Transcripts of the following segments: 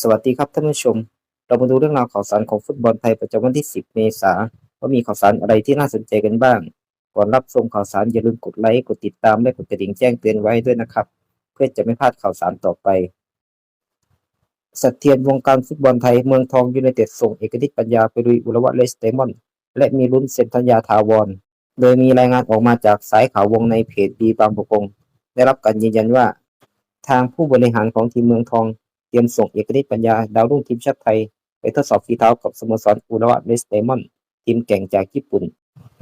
สวัสดีครับท่านผู้ชม เรามาดูเรื่องราวข่าวสารของฟุตบอลไทยประจำวันที่ 10 เมษายนว่ามีข่าวสารอะไรที่น่าสนใจกันบ้าง ก่อนรับชมข่าวสารอย่าลืมกดไลค์ กดติดตาม และกดกระดิ่งแจ้งเตือนไว้ด้วยนะครับ เพื่อจะไม่พลาดข่าวสารต่อไปสเถียรวงการฟุตบอลไทยเมืองทองยูไนเต็ดส่งเอกนิตปัญญาไปลุยอุรวะเลสเตมอนและมีลุ้นเซ็นสัญญาทาวร โดยมีรายงานออกมาจากสายข่าววงในเพจดีบางประกง ได้รับการยืนยันว่า ทางผู้บริหารของทีมเมืองทอง เตรียมส่งเอกนิตปัญญาดาวรุ่งทีมชาติไทย ไปทดสอบฝีเท้ากับสโมสรอุระวะเลสเตมอนทีมแก่งจากญี่ปุ่น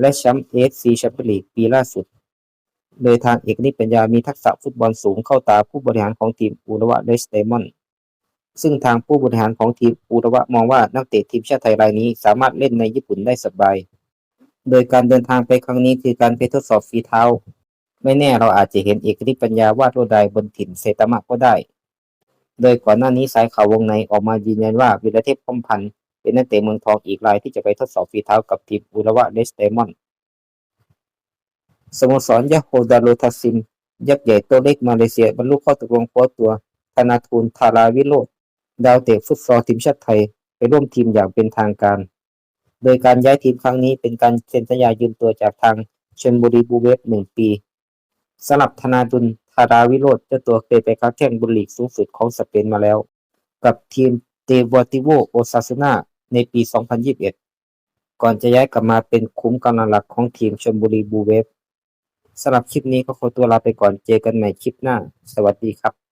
และแชมป์เอฟซีแชมเปี้ยนลีกปีล่าสุด โดยทางเอกนิตปัญญามีทักษะฟุตบอลสูงเข้าตาผู้บริหารของทีมอุระวะเลสเตมอนซึ่งทางผู้บริหารของทีมอุระวะมองว่านักเตะทีมชาติไทยรายนี้สามารถเล่นในญี่ปุ่นได้สบาย โดยการเดินทางไปครั้งนี้คือการไปทดสอบฝีเท้า ไม่แน่เราอาจจะเห็นเอกนิตปัญญาวาดลวดลายบนถิ่นเซตามะก็ได้ โดยก่อนหน้านี้สายข่าววงในออกมายืนยันว่าวิรเทพพมพันธ์เป็นนักเตะเมืองทองอีกรายที่จะไปทดสอบฝีเท้ากับทีมอุระวะเลสเตมอนสโมสรยาโฮดาโรทาซิม ยักษ์ใหญ่ตัวเล็กมาเลเซียบรรลุข้อตกลงคว้าตัวธนาทูลทาราวิโรธดาวเตะฟุตซอลทีมชาติไทย ไปร่วมทีมอย่างเป็นทางการ โดยการย้ายทีมครั้งนี้เป็นการเซ็นสัญญายืมตัวจากทางชลบุรีบูเวฟหนึ่งปีสำหรับธนาดุล คาราวิโรธเจ้าตัวเคยไปค้าแข่งบุลีกสูงสุดของสเปนมาแล้ว กับทีมเตวอติโวโอซาซูนาในปี 2021 ก่อนจะย้ายกลับมาเป็นคุ้มกำลังหลักของทีมชลบุรีบูเวฟสำหรับคลิปนี้ก็ขอตัวลาไปก่อนเจอกันใหม่คลิปหน้า สวัสดีครับ